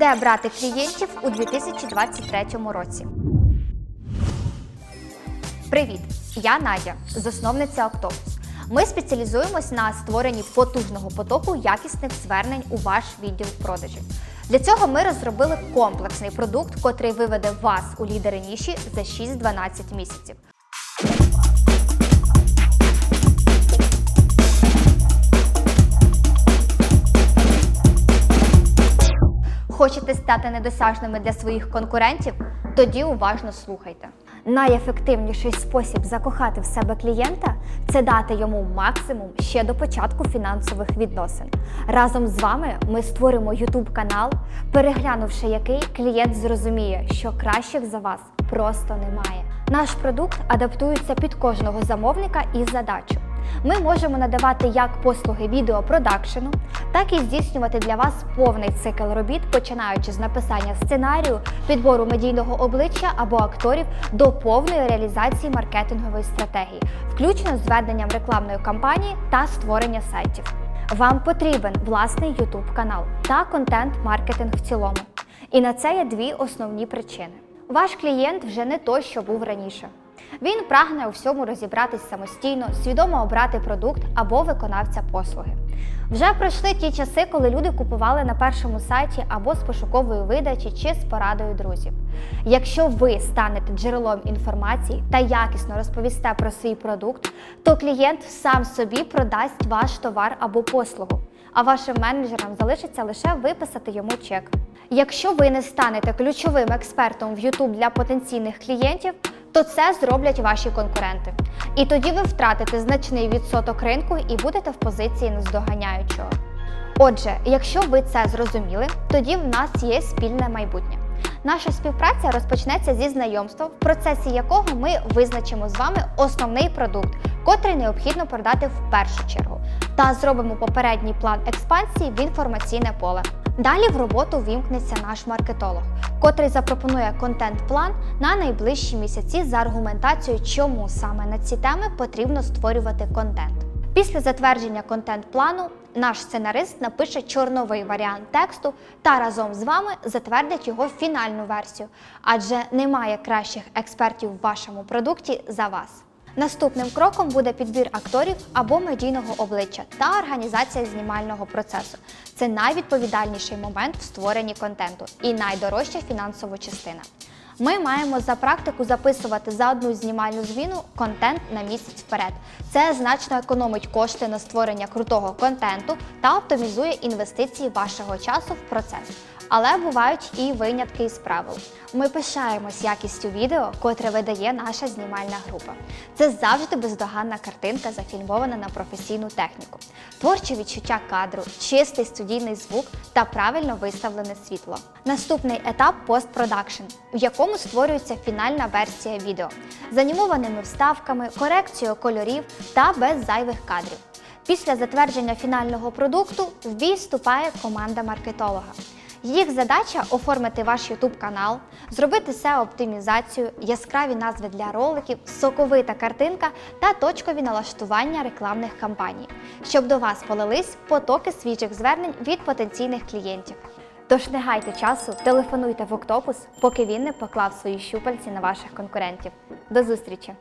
Де брати клієнтів у 2023 році? Привіт! Я Надя, засновниця Octopus. Ми спеціалізуємось на створенні потужного потоку якісних звернень у ваш відділ продажів. Для цього ми розробили комплексний продукт, котрий виведе вас у лідери ніші за 6-12 місяців. Хочете стати недосяжними для своїх конкурентів? Тоді уважно слухайте. Найефективніший спосіб закохати в себе клієнта це дати йому максимум ще до початку фінансових відносин. Разом з вами ми створимо YouTube канал, переглянувши який клієнт зрозуміє, що кращих за вас просто немає. Наш продукт адаптується під кожного замовника і задачу. Ми можемо надавати як послуги відеопродакшену, так і здійснювати для вас повний цикл робіт, починаючи з написання сценарію, підбору медійного обличчя або акторів до повної реалізації маркетингової стратегії, включно з веденням рекламної кампанії та створення сайтів. Вам потрібен власний YouTube канал та контент-маркетинг в цілому. І на це є дві основні причини. Ваш клієнт вже не той, що був раніше. Він прагне у всьому розібратись самостійно, свідомо обрати продукт або виконавця послуги. Вже пройшли ті часи, коли люди купували на першому сайті або з пошукової видачі чи з порадою друзів. Якщо ви станете джерелом інформації та якісно розповісте про свій продукт, то клієнт сам собі продасть ваш товар або послугу, а вашим менеджерам залишиться лише виписати йому чек. Якщо ви не станете ключовим експертом в YouTube для потенційних клієнтів, то це зроблять ваші конкуренти. І тоді ви втратите значний відсоток ринку і будете в позиції наздоганяючого. Отже, якщо ви це зрозуміли, тоді в нас є спільне майбутнє. Наша співпраця розпочнеться зі знайомства, в процесі якого ми визначимо з вами основний продукт, котрий необхідно продати в першу чергу, та зробимо попередній план експансії в інформаційне поле. Далі в роботу вімкнеться наш маркетолог, котрий запропонує контент-план на найближчі місяці за аргументацією, чому саме на ці теми потрібно створювати контент. Після затвердження контент-плану наш сценарист напише чорновий варіант тексту та разом з вами затвердить його фінальну версію, адже немає кращих експертів в вашому продукті за вас. Наступним кроком буде підбір акторів або медійного обличчя та організація знімального процесу. Це найвідповідальніший момент в створенні контенту і найдорожча фінансова частина. Ми маємо за практику записувати за одну знімальну зміну контент на місяць вперед. Це значно економить кошти на створення крутого контенту та оптимізує інвестиції вашого часу в процес. Але бувають і винятки із правил. Ми пишаємось якістю відео, котре видає наша знімальна група. Це завжди бездоганна картинка, зафільмована на професійну техніку, творче відчуття кадру, чистий студійний звук та правильно виставлене світло. Наступний етап постпродакшн, в якому створюється фінальна версія відео з анімованими вставками, корекцією кольорів та без зайвих кадрів. Після затвердження фінального продукту в бій вступає команда маркетолога. Їх задача оформити ваш YouTube канал, зробити SEO-оптимізацію, яскраві назви для роликів, соковита картинка та точкові налаштування рекламних кампаній, щоб до вас полились потоки свіжих звернень від потенційних клієнтів. Тож не гайте часу, телефонуйте в Октопус, поки він не поклав свої щупальці на ваших конкурентів. До зустрічі!